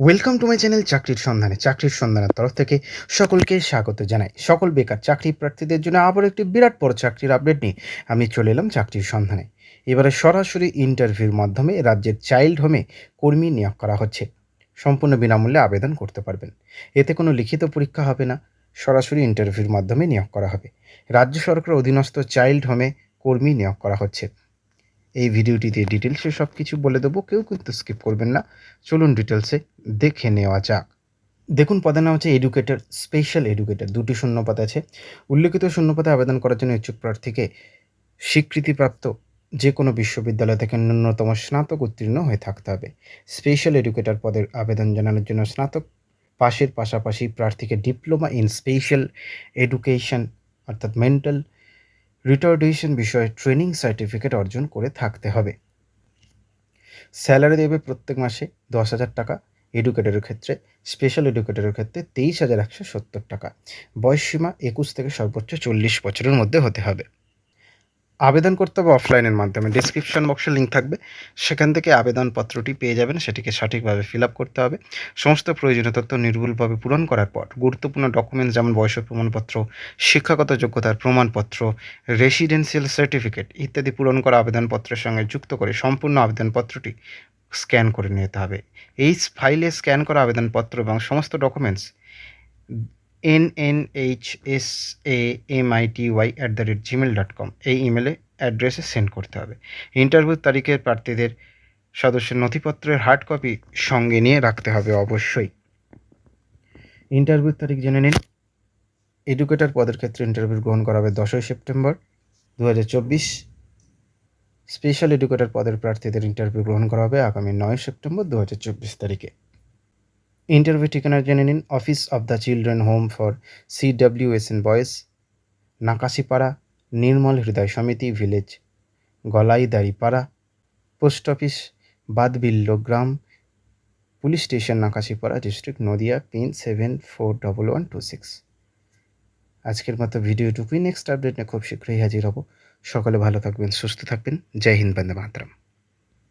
Welcome to my channel চাকরির সন্ধানে চাকরির সন্ধানের তরফ থেকে সকলকে স্বাগত জানাই। সকল বেকার চাকরি প্রার্থীদের জন্য আবার একটি বিরাট বড় চাকরির আপডেট নিয়ে আমি চলে এলাম চাকরির সন্ধানে এবারে সরাসরি ইন্টারভিউর মাধ্যমে রাজ্যের চাইল্ড হোমে কর্মী নিয়োগ করা হচ্ছে। সম্পূর্ণ বিনামূল্যে আবেদন করতে পারবেন। এতে কোনো লিখিত পরীক্ষা হবে না। সরাসরি ইন্টারভিউর মাধ্যমে নিয়োগ করা হবে। রাজ্য সরকারের অধীনস্থ চাইল্ড হোমে কর্মী নিয়োগ করা হচ্ছে। এই ভিডিওটিতে ডিটেলসে সব কিছু বলে দেবো, কেউ কিন্তু স্কিপ করবেন না। চলুন ডিটেলসে দেখে নেওয়া যাক। দেখুন, পদের নাম হচ্ছে এডুকেটর স্পেশাল এডুকেটর দুটি শূন্যপদ আছে। উল্লেখিত শূন্যপদে আবেদন করার জন্য ইচ্ছুক প্রার্থীকে স্বীকৃতিপ্রাপ্ত যে কোনো বিশ্ববিদ্যালয় থেকে ন্যূনতম স্নাতক উত্তীর্ণ হয়ে থাকতে হবে। স্পেশাল এডুকেটর পদের আবেদন জানানোর জন্য স্নাতক পাশের পাশাপাশি প্রার্থীকে ডিপ্লোমা ইন স্পেশাল এডুকেশন অর্থাৎ মেন্টাল রিটার্ডেশন বিষয়ে ট্রেনিং সার্টিফিকেট অর্জন করে থাকতে হবে। স্যালারি দেবে প্রত্যেক মাসে দশ হাজার টাকা এডুকেটরের ক্ষেত্রে স্পেশাল এডুকেটরের ক্ষেত্রে তেইশ হাজার একশো সত্তর টাকা। বয়সসীমা একুশ থেকে সর্বোচ্চ চল্লিশ বছরের মধ্যে হতে হবে। আবেদন করতে হবে অফলাইনের মাধ্যমে। ডিসক্রিপশন বক্সে লিঙ্ক থাকবে। সেখান থেকে আবেদনপত্রটি পেয়ে যাবেন, সেটিকে সঠিকভাবে ফিল আপ করতে হবে। সমস্ত প্রয়োজনীয় তথ্য নির্ভুলভাবে পূরণ করার পর গুরুত্বপূর্ণ ডকুমেন্টস যেমন বয়সের প্রমাণপত্র, শিক্ষাগত যোগ্যতার প্রমাণপত্র রেসিডেন্সিয়াল সার্টিফিকেট ইত্যাদি পূরণ করা আবেদনপত্রের সঙ্গে যুক্ত করে সম্পূর্ণ আবেদনপত্রটি স্ক্যান করে নিতে হবে। এই ফাইলে স্ক্যান করা আবেদনপত্র এবং সমস্ত documents N N H S A M I T Y at the rate gmail dot com এই ইমেলে অ্যাড্রেসে সেন্ড করতে হবে। ইন্টারভিউ তারিখে প্রার্থীদের সদস্যের নথিপত্রের হার্ড কপি সঙ্গে নিয়ে রাখতে হবে অবশ্যই। ইন্টারভিউ তারিখ জেনে নিন। এডুকেটর পদের ক্ষেত্রে ইন্টারভিউ গ্রহণ করা হবে দশই সেপ্টেম্বর দু হাজার চব্বিশ। স্পেশাল এডুকেটর পদের প্রার্থীদের ইন্টারভিউ গ্রহণ করা হবে আগামী নয় সেপ্টেম্বর দু হাজার চব্বিশ তারিখে। ইন্টারভিউ ঠিকানা জেনে নিন office of the children home for C W S N boys Nakashipara Nirmal Hriday Samiti village Golaidaripara post office Badbilla gram police station Nakashipara district Nadia pin seven four double one two six আজকের মতো ভিডিওটুকুই। Next update নিয়ে খুব শীঘ্রই হাজির হব। সকলে ভালো থাকবেন, সুস্থ থাকবেন। জয় হিন্দ, বন্দে মাতরম।